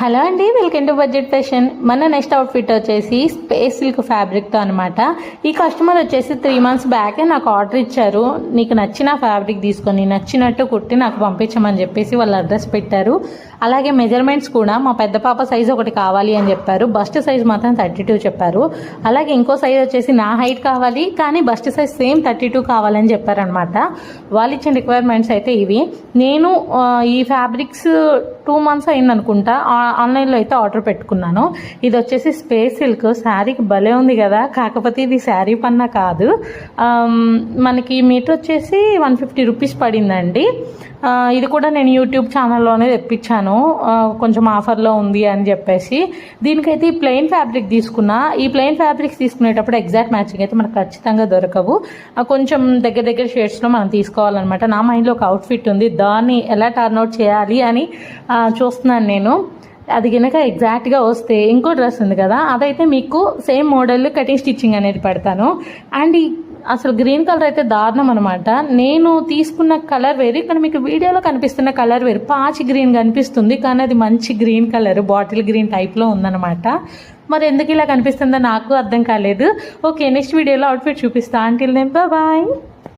Hello అండి welcome to budget fashion. మన next outfit వచ్చేసి స్పేస్ సిల్క్ ఫ్యాబ్రిక్తో అనమాట ఈ కస్టమర్ వచ్చేసి త్రీ మంత్స్ బ్యాకే నాకు ఆర్డర్ ఇచ్చారు. నీకు నచ్చిన ఫ్యాబ్రిక్ తీసుకొని నచ్చినట్టు కుట్టి నాకు పంపించమని చెప్పేసి వాళ్ళు అడ్రస్ పెట్టారు. అలాగే మెజర్మెంట్స్ కూడా మా పెద్ద పాప సైజ్ ఒకటి కావాలి అని చెప్పారు. బస్ట్ సైజ్ మాత్రం థర్టీ టూ చెప్పారు. అలాగే ఇంకో సైజ్ వచ్చేసి నా హైట్ కావాలి కానీ bust size same thirty two కావాలని చెప్పారనమాట వాళ్ళు ఇచ్చిన రిక్వైర్మెంట్స్ అయితే ఇవి. నేను ఈ ఫ్యాబ్రిక్స్ టూ మంత్స్ అయింది అనుకుంటా. ఆన్లైన్లో అయితే ఆర్డర్ పెట్టుకున్నాను. ఇది వచ్చేసి స్పేస్ సిల్క్. శారీకి భలే ఉంది కదా. కాకపోతే ఇది శారీ పన్న కాదు. మనకి మీటర్ వచ్చేసి వన్ ఫిఫ్టీ రూపీస్ పడిందండి. ఇది కూడా నేను యూట్యూబ్ ఛానల్లోనే తెప్పించాను. కొంచెం ఆఫర్లో ఉంది అని చెప్పేసి. దీనికైతే ఈ ప్లెయిన్ ఫ్యాబ్రిక్ తీసుకున్నా. ఈ ప్లెయిన్ ఫ్యాబ్రిక్స్ తీసుకునేటప్పుడు ఎగ్జాక్ట్ మ్యాచింగ్ అయితే మనకు ఖచ్చితంగా దొరకవు. కొంచెం దగ్గర దగ్గర షేడ్స్లో మనం తీసుకోవాలన్నమాట. నా మైండ్లో ఒక అవుట్ఫిట్ ఉంది. దాన్ని ఎలా టర్న్అవుట్ చేయాలి అని చూస్తున్నాను నేను. అది కనుక ఎగ్జాక్ట్గా వస్తే ఇంకో డ్రెస్ ఉంది కదా అదైతే మీకు సేమ్ మోడల్ కటింగ్ స్టిచ్చింగ్ అనేది పెడతాను. అండ్ అసలు గ్రీన్ కలర్ అయితే దారుణం అనమాట నేను తీసుకున్న కలర్ వేరు ఇక్కడ మీకు వీడియోలో కనిపిస్తున్న కలర్ వేరు. పాచి గ్రీన్ కనిపిస్తుంది కానీ అది మంచి గ్రీన్ కలర్ బాటిల్ గ్రీన్ టైప్లో ఉందన్నమాట. మరి ఎందుకు ఇలా కనిపిస్తుందో నాకు అర్థం కాలేదు. ఓకే నెక్స్ట్ వీడియోలో అవుట్ఫిట్ చూపిస్తా. ఆంటీ నేను బాయ్